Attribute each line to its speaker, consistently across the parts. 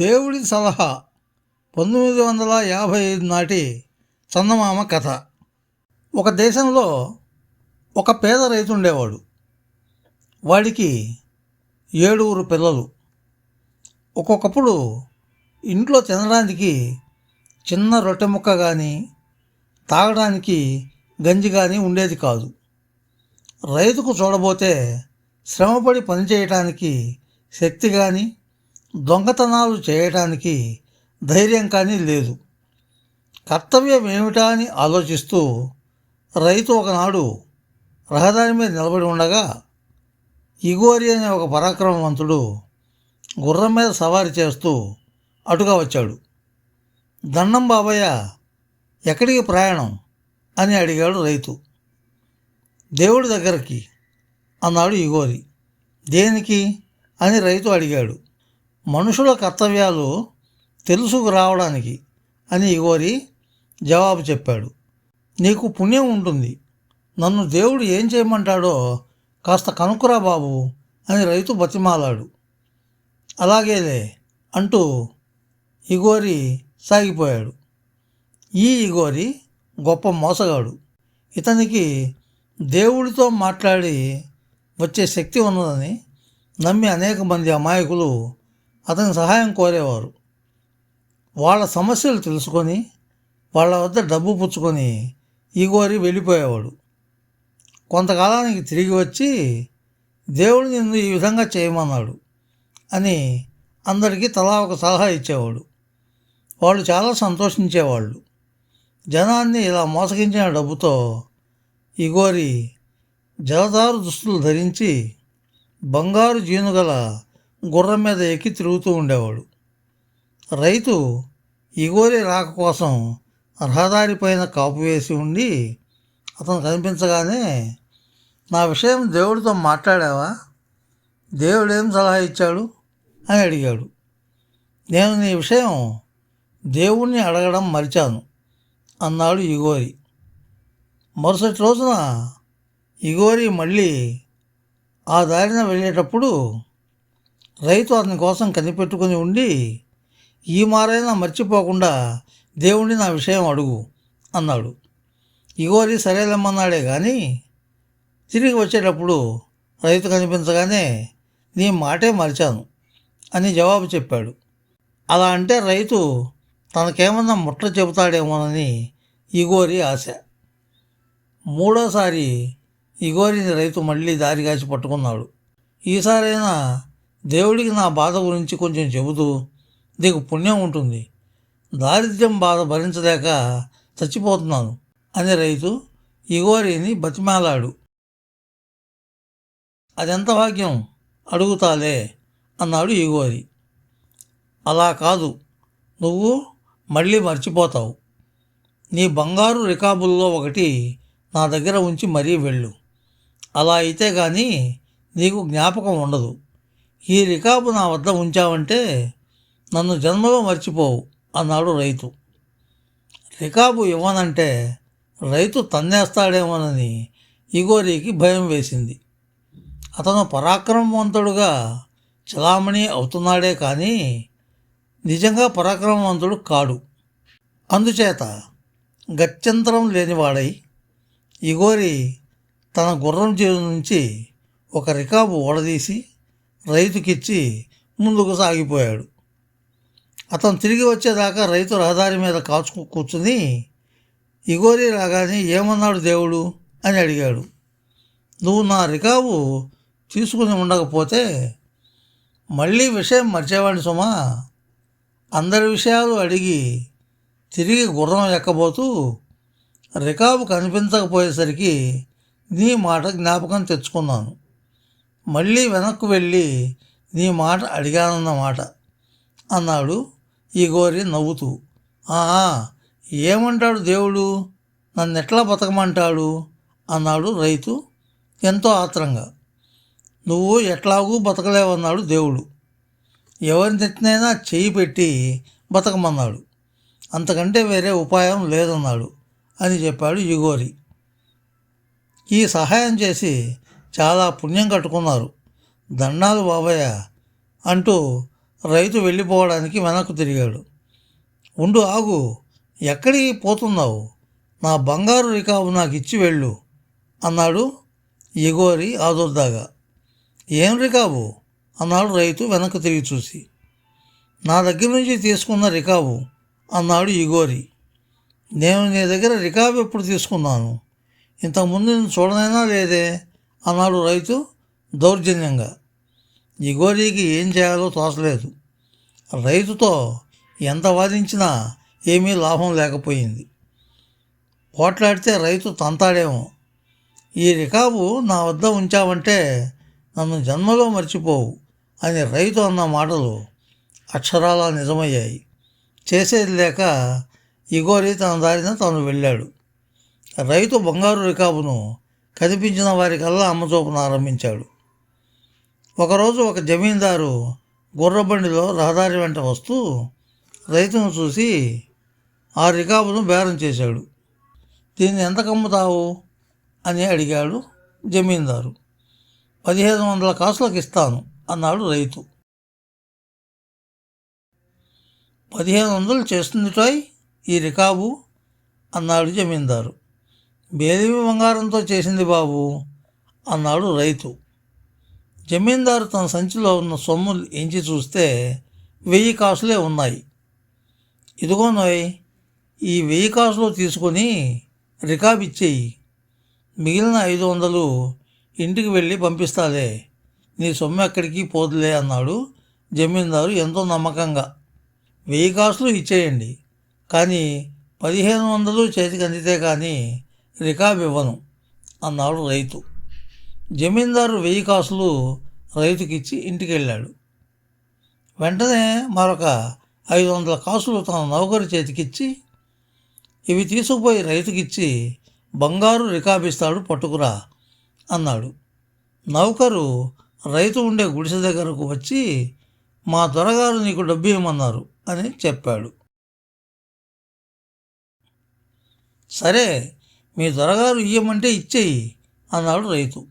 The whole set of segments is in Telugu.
Speaker 1: దేవుడి సలహా. పంతొమ్మిది వందల యాభై ఐదు నాటి చందమామ కథ. ఒక దేశంలో ఒక పేద రైతు ఉండేవాడు. వాడికి ఏడుగురు పిల్లలు. ఒక్కొక్కప్పుడు ఇంట్లో తినడానికి చిన్న రొట్టె ముక్క కానీ తాగడానికి గంజి కానీ ఉండేది కాదు. రైతుకు చూడబోతే శ్రమపడి పనిచేయటానికి శక్తి కానీ దొంగతనాలు చేయటానికి ధైర్యం కానీ లేదు. కర్తవ్యం ఏమిటా అని ఆలోచిస్తూ రైతు ఒకనాడు రహదారి మీద నిలబడి ఉండగా ఇగోరి అనే ఒక పరాక్రమవంతుడు గుర్రం మీద సవారీ చేస్తూ అటుగా వచ్చాడు. దండం బాబయ్య ఎక్కడికి ప్రయాణం? అని అడిగాడు రైతు. దేవుడి దగ్గరికి అన్నాడు ఇగోరి. దేనికి? అని రైతు అడిగాడు. మనుషుల కర్తవ్యాలు తెలుసుకు రావడానికి అని ఇగోరి జవాబు చెప్పాడు. నీకు పుణ్యం ఉంటుంది. నన్ను దేవుడు ఏం చేయమంటాడో కాస్త కనుక్కురా బాబు అని రైతు బతిమాలాడు. అలాగేలే అంటూ ఇగోరి సాగిపోయాడు. ఈ ఇగోరి గొప్ప మోసగాడు. ఇతనికి దేవుడితో మాట్లాడి వచ్చే శక్తి ఉన్నదని నమ్మి అనేక మంది అమాయకులు అతని సహాయం కోరేవారు. వాళ్ళ సమస్యలు తెలుసుకొని వాళ్ళ వద్ద డబ్బు పుచ్చుకొని ఈగోరి వెళ్ళిపోయేవాడు. కొంతకాలానికి తిరిగి వచ్చి దేవుడు నిన్ను ఈ విధంగా చేయమన్నాడు అని అందరికీ తలా ఒక సలహా ఇచ్చేవాడు. వాళ్ళు చాలా సంతోషించేవాళ్ళు. జనాన్ని ఇలా మోసగించిన డబ్బుతో ఇగోరి జలదారు దుస్తులు ధరించి బంగారు జీనుగల గుర్రం మీద ఎక్కి తిరుగుతూ ఉండేవాడు. రైతు ఇగోరి రాక కోసం రహదారి పైన కాపు వేసి ఉండి అతను కనిపించగానే నా విషయం దేవుడితో మాట్లాడావా? దేవుడు ఏం సలహా ఇచ్చాడు? అని అడిగాడు. నేను నీ విషయం దేవుణ్ణి అడగడం మరిచాను అన్నాడు ఇగోరి. మరుసటి రోజున ఇగోరి మళ్ళీ ఆ దారిన వెళ్ళేటప్పుడు రైతు అతని కోసం కనిపెట్టుకుని ఉండి ఈ మారైనా మర్చిపోకుండా దేవుణ్ణి నా విషయం అడుగు అన్నాడు. ఇగోరి సరేలేమన్నాడే కానీ తిరిగి వచ్చేటప్పుడు రైతు కనిపించగానే నీ మాటే మరిచాను అని జవాబు చెప్పాడు. అలా అంటే రైతు తనకేమన్నా ముట్ట చెబుతాడేమోనని ఇగోరి ఆశ. మూడోసారి ఇగోరిని రైతు మళ్ళీ దారి కాచి పట్టుకున్నాడు. ఈసారైనా దేవుడికి నా బాధ గురించి కొంచెం చెబుతూ నీకు పుణ్యం ఉంటుంది. దారిద్ర్యం బాధ భరించలేక చచ్చిపోతున్నాను అని రైతు ఇగోరిని బతిమాలాడు. అదెంత భాగ్యం? అడుగుతాలే అన్నాడు ఇగోరి. అలా కాదు. నువ్వు మళ్ళీ మర్చిపోతావు. నీ బంగారు రికాబుల్లో ఒకటి నా దగ్గర ఉంచి మరీ వెళ్ళు. అలా అయితే కానీ నీకు జ్ఞాపకం ఉండదు. ఈ రికాబు నా వద్ద ఉంచావంటే నన్ను జన్మలో మర్చిపోవు అన్నాడు రైతు. రికాబు ఇవ్వనంటే రైతు తన్నేస్తాడేమోనని ఇగోరికి భయం వేసింది. అతను పరాక్రమవంతుడుగా చలామణి అవుతున్నాడే కానీ నిజంగా పరాక్రమవంతుడు కాడు. అందుచేత గత్యంతరం లేనివాడై ఇగోరి తన గుర్రం చేరు నుంచి ఒక రికాబు ఓడదీసి రైతుకిచ్చి ముందుకు సాగిపోయాడు. అతను తిరిగి వచ్చేదాకా రైతు రహదారి మీద కాచుకు కూర్చుని ఇగోరి రాగానే ఏమన్నాడు దేవుడు? అని అడిగాడు. నువ్వు నా రికాబు తీసుకుని ఉండకపోతే మళ్ళీ విషయం మర్చేవాడిని సుమా. అందరి విషయాలు అడిగి తిరిగి గుర్రం ఎక్కబోతూ రికాబు కనిపించకపోయేసరికి నీ మాట జ్ఞాపకం తెచ్చుకున్నాను. మళ్ళీ వెనక్కు వెళ్ళి నీ మాట అడిగానన్నమాట అన్నాడు ఈ గోరి నవ్వుతూ. ఆహా ఏమంటాడు దేవుడు? నన్ను ఎట్లా బతకమంటాడు? అన్నాడు రైతు ఎంతో ఆత్రంగా. నువ్వు ఎట్లాగూ బతకలేవన్నాడు దేవుడు. ఎవరి నెత్తినైనా చేయి పెట్టి బతకమన్నాడు. అంతకంటే వేరే ఉపాయం లేదన్నాడు అని చెప్పాడు యుగోరి ఈ సహాయం చేసి చాలా పుణ్యం కట్టుకున్నారు. దండాలు బాబయ్య అంటూ రైతు వెళ్ళిపోవడానికి వెనక్కు తిరిగాడు. ఉండు ఆగు. ఎక్కడికి పోతున్నావు? నా బంగారు రికాబు నాకు ఇచ్చి వెళ్ళు అన్నాడు ఎగోరి ఆదుర్దాగా. ఏం రికాబు అన్నాడు రైతు వెనక్కు తిరిగి చూసి. నా దగ్గర నుంచి తీసుకున్న రికాబు అన్నాడు ఇగోరి నేను నీ దగ్గర రికాబు ఎప్పుడు తీసుకున్నాను? ఇంతకుముందు నేను చూడనైనా లేదే? అన్నాడు రైతు దౌర్జన్యంగా. ఇగోరీకి ఏం చేయాలో తోచలేదు. రైతుతో ఎంత వాదించినా ఏమీ లాభం లేకపోయింది. పోట్లాడితే రైతు తంతాడేమో. ఈ రికాబు నా వద్ద ఉంచావంటే నన్ను జన్మలో మర్చిపోవు అని రైతు అన్న మాటలు అక్షరాలా నిజమయ్యాయి. చేసేది లేక ఇగోరి తన దారిన తను వెళ్ళాడు. రైతు బంగారు రికాబును కనిపించిన వారికల్లా అమ్మచూపును ఆరంభించాడు. ఒకరోజు ఒక జమీందారు గుర్రబండిలో రహదారి వెంట వస్తూ రైతును చూసి ఆ రికాబును బేరం చేశాడు. దీన్ని ఎంత కమ్ముతావు? అని అడిగాడు జమీందారు. పదిహేను వందల కాసులకు ఇస్తాను అన్నాడు రైతు. పదిహేను వందలు చేస్తుంది ఈ రికాబు అన్నాడు జమీందారు. బేలిమి బంగారంతో చేసింది బాబు అన్నాడు రైతు. జమీందారు తన సంచిలో ఉన్న సొమ్ము ఎంచి చూస్తే వెయ్యి కాసులే ఉన్నాయి. ఇదిగో నోయ్ ఈ వెయ్యి కాసులు తీసుకొని రికాబిచ్చేయి మిగిలిన ఐదు వందలు ఇంటికి వెళ్ళి పంపిస్తాలే. నీ సొమ్ము ఎక్కడికి పోదులే అన్నాడు జమీందారు ఎంతో నమ్మకంగా. వెయ్యి కాసులు ఇచ్చేయండి. కానీ పదిహేను వందలు చేతికి అందితే కానీ రికాబ్ ఇవ్వను అన్నాడు రైతు. జమీందారు వెయ్యి కాసులు రైతుకిచ్చి ఇంటికి వెళ్ళాడు వెంటనే మరొక ఐదు వందల కాసులు తన నౌకరు చేతికిచ్చి ఇవి తీసుకుపోయి రైతుకిచ్చి బంగారు రికాబిస్తాడు పట్టుకురా అన్నాడు. నౌకరు రైతు ఉండే గుడిసె దగ్గరకు వచ్చి మా త్వరగారు నీకు డబ్బు ఇవ్వమన్నారు అని చెప్పాడు. సరే మీ దొరగారు ఇయ్యమంటే ఇచ్చేయి అన్నాడు రైతు.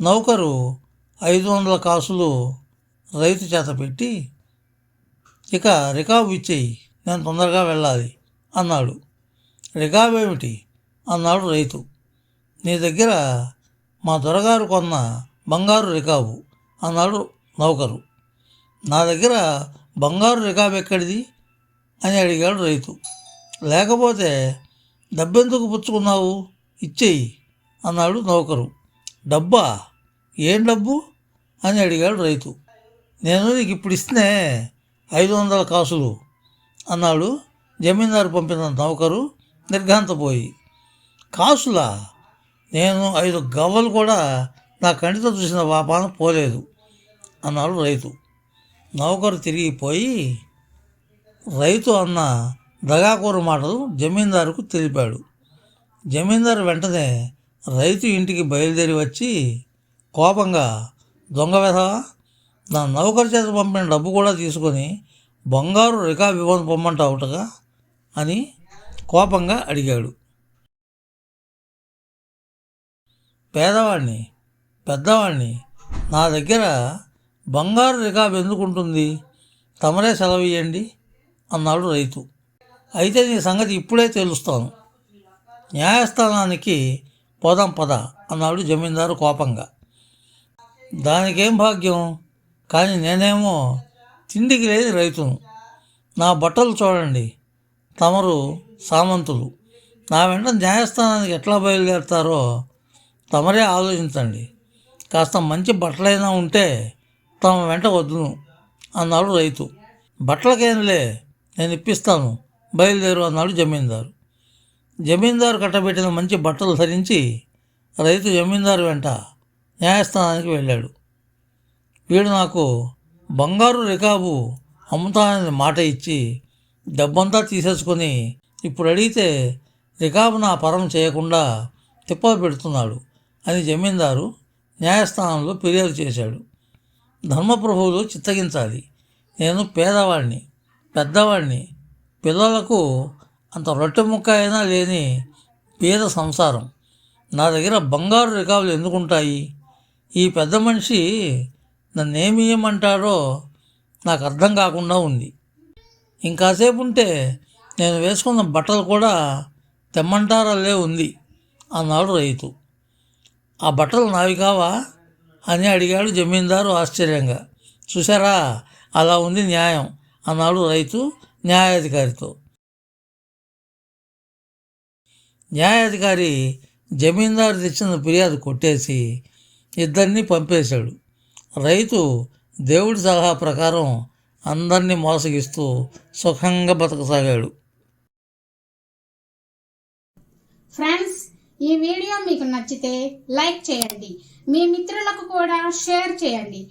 Speaker 1: నౌకరు ఐదు వందల కాసులు రైతు చేత పెట్టి ఇక రికాబు ఇచ్చేయి నేను తొందరగా వెళ్ళాలి అన్నాడు. రికాబు ఏమిటి? అన్నాడు రైతు. నీ దగ్గర మా దొరగారు కొన్న బంగారు రికాబు అన్నాడు నౌకరు. నా దగ్గర బంగారు రికాబు ఎక్కడిది? అని అడిగాడు రైతు. లేకపోతే డబ్బెందుకు పుచ్చుకున్నావు? ఇచ్చేయి అన్నాడు నౌకరు. డబ్బా? ఏం డబ్బు? అని అడిగాడు రైతు. నేను నీకు ఇప్పుడు ఇస్తే ఐదు వందల కాసులు అన్నాడు జమీందారు పంపిన నౌకరు నిర్ఘాంతపోయి. కాసులా? నేను ఐదు గవ్వలు కూడా నా కంటితో చూసిన వాపాన పోలేదు అన్నాడు రైతు. నౌకరు తిరిగిపోయి రైతు అన్న దగాకూర మాటలు జమీందారుకు తెలిపాడు. జమీందారు వెంటనే రైతు ఇంటికి బయలుదేరి వచ్చి కోపంగా దొంగ వెధవా నా నౌకరు చేత పంపిన డబ్బు కూడా తీసుకొని బంగారు రికాబ్ ఇవ్వని పొమ్మంటావుటగా? అని కోపంగా అడిగాడు. పేదవాడిని పెద్దవాడిని నా దగ్గర బంగారు రికాబ్ ఎందుకుంటుంది? తమరే సెలవు ఇవ్వండి అన్నాడు రైతు. అయితే నీ సంగతి ఇప్పుడే తెలుస్తాను. న్యాయస్థానానికి పోదాం పద అన్నాడు జమీందారు కోపంగా. దానికేం భాగ్యం? కానీ నేనేమో తిండికి లేని రైతును. నా బట్టలు చూడండి. తమరు సామంతులు. నా వెంట న్యాయస్థానానికి ఎట్లా బయలుదేరుతారో తమరే ఆలోచించండి. కాస్త మంచి బట్టలైనా ఉంటే తమ వెంట వద్దును అన్నాడు రైతు. బట్టలకేంలే నేను ఇప్పిస్తాను బయలుదేరు అన్నాడు జమీందారు. జమీందారు కట్టబెట్టిన మంచి బట్టలు ధరించి రైతు జమీందారు వెంట న్యాయస్థానానికి వెళ్ళాడు. వీడు నాకు బంగారు రికాబు అమ్ముతానని మాట ఇచ్చి డబ్బంతా తీసేసుకొని ఇప్పుడు అడిగితే రికాబు నా పరం చేయకుండా తిప్పలు పెడుతున్నాడు అని జమీందారు న్యాయస్థానంలో ఫిర్యాదు చేశాడు. ధర్మప్రభువులు చిత్తగించాలి. నేను పేదవాడిని పెద్దవాడిని పిల్లలకు అంత రొట్టె ముక్క అయినా లేని పేద సంసారం. నా దగ్గర బంగారు రికాబులు ఎందుకుంటాయి? ఈ పెద్ద మనిషి నన్నేమి ఇయ్యమంటారో నాకు అర్థం కాకుండా ఉంది. ఇంకాసేపు ఉంటే నేను వేసుకున్న బట్టలు కూడా తెమ్మంటారల్లే ఉంది అన్నాడు రైతు. ఆ బట్టలు నావి కావా? అని అడిగాడు జమీందారు ఆశ్చర్యంగా. చూసారా అలా ఉంది న్యాయం అన్నాడు రైతు న్యాయాధికారితో. న్యాయాధికారి జమీందారు తెచ్చిన ఫిర్యాదు కొట్టేసి ఇద్దరిని పంపేశాడు. రైతు దేవుడి సలహా ప్రకారం అందరినీ మోసగిస్తూ సుఖంగా బతకసాగాడు.
Speaker 2: ఫ్రెండ్స్ ఈ వీడియో మీకు నచ్చితే లైక్ చేయండి. మీ మిత్రులకు కూడా షేర్ చేయండి.